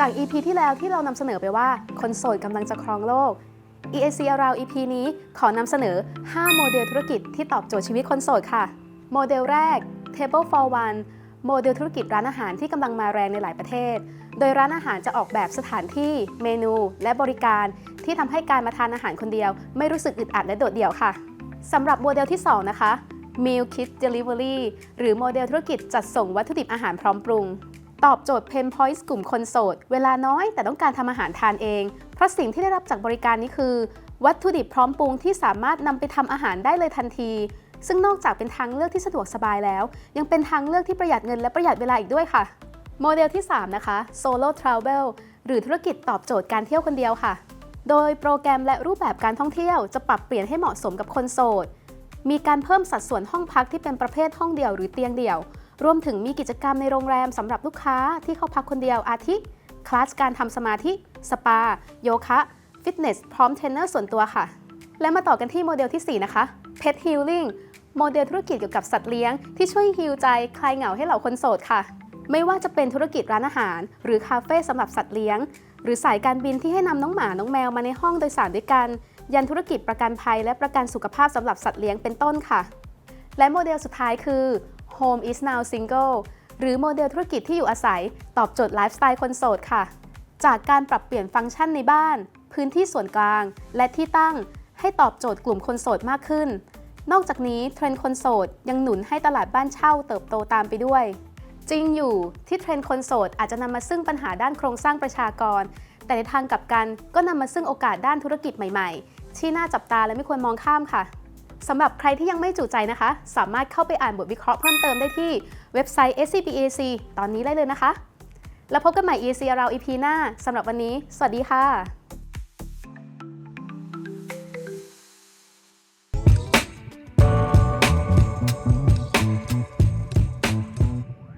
จาก EP ที่แล้วที่เรานำเสนอไปว่า คนโสดกำลังจะครองโลก EAC เรา EP นี้ขอนำเสนอ 5 โมเดลธุรกิจที่ตอบโจทย์ชีวิตคนโสดค่ะ โมเดลแรก Table for One โมเดลธุรกิจร้านอาหารที่กำลังมาแรงในหลายประเทศ โดยร้านอาหารจะออกแบบสถานที่ เมนู และบริการ ที่ทำให้การมาทานอาหารคนเดียว ไม่รู้สึกอึดอัดและโดดเดี่ยวค่ะสำหรับโมเดลที่ 2 นะคะ Meal Kit Delivery หรือโมเดลธุรกิจจัดส่งวัตถุดิบอาหารพร้อมปรุง ตอบโจทย์เพนพอยต์กลุ่มคนโสด เวลาน้อยแต่ต้องการทำอาหารทานเอง เพราะสิ่งที่ได้รับจากบริการนี้คือ วัตถุดิบพร้อมปรุงที่สามารถนำไปทำอาหารได้เลยทันที ซึ่งนอกจากเป็นทางเลือกที่สะดวกสบายแล้ว ยังเป็นทางเลือกที่ประหยัดเงินและประหยัดเวลาอีกด้วยค่ะ โมเดลที่ 3 นะคะ Solo Travel หรือธุรกิจตอบโจทย์การเที่ยวคนเดียวค่ะ โดยโปรแกรมและรูปแบบการท่องเที่ยวจะปรับเปลี่ยนให้เหมาะสมกับคนโสด มีการเพิ่มสัดส่วนห้องพักที่เป็นประเภทห้องเดี่ยวหรือเตียงเดี่ยว รวมถึงมีกิจกรรมในโรงแรมสำหรับลูกค้าที่เข้าพักคนเดียวอาทิคลาสการทำสมาธิ สปา โยคะ ฟิตเนส พร้อมเทรนเนอร์ส่วนตัวค่ะ และมาต่อกันที่โมเดลที่ 4 นะคะ Pet Healing โมเดลธุรกิจเกี่ยวกับสัตว์เลี้ยงที่ช่วยฮิวใจคลายเหงาให้เหล่าคนโสดค่ะ ไม่ว่าจะเป็นธุรกิจร้านอาหาร หรือคาเฟ่สำหรับสัตว์เลี้ยง หรือสายการบินที่ให้นำน้องหมา น้องแมวมาในห้องโดยสารด้วยกัน ยันธุรกิจประกันภัยและประกันสุขภาพสำหรับสัตว์เลี้ยงเป็นต้นค่ะ และโมเดลสุดท้ายคือ Home is now single หรือโมเดลธุรกิจที่อยู่อาศัย ตอบโจทย์ไลฟ์สไตล์คนโสดค่ะ จากการปรับเปลี่ยนฟังก์ชันในบ้าน พื้นที่ส่วนกลาง และที่ตั้ง ให้ตอบโจทย์กลุ่มคนโสดมากขึ้น นอกจากนี้เทรนด์คนโสดยังหนุนให้ตลาดบ้านเช่าเติบโตตามไปด้วย จริงอยู่ที่เทรนด์คนโสดอาจจะนำมาซึ่งปัญหาด้านโครงสร้างประชากร แต่ในทางกลับกันก็นำมาซึ่งโอกาสด้านธุรกิจใหม่ ๆ ที่น่าจับตาและไม่ควรมองข้ามค่ะ สำหรับใครที่ยังไม่จุใจนะคะ สามารถเข้าไปอ่านบทวิเคราะห์เพิ่มเติมได้ที่เว็บไซต์ SCBAC ตอนนี้ได้เลยนะคะ แล้วพบกันใหม่ EC เรา EP หน้าสำหรับวันนี้ สวัสดีค่ะ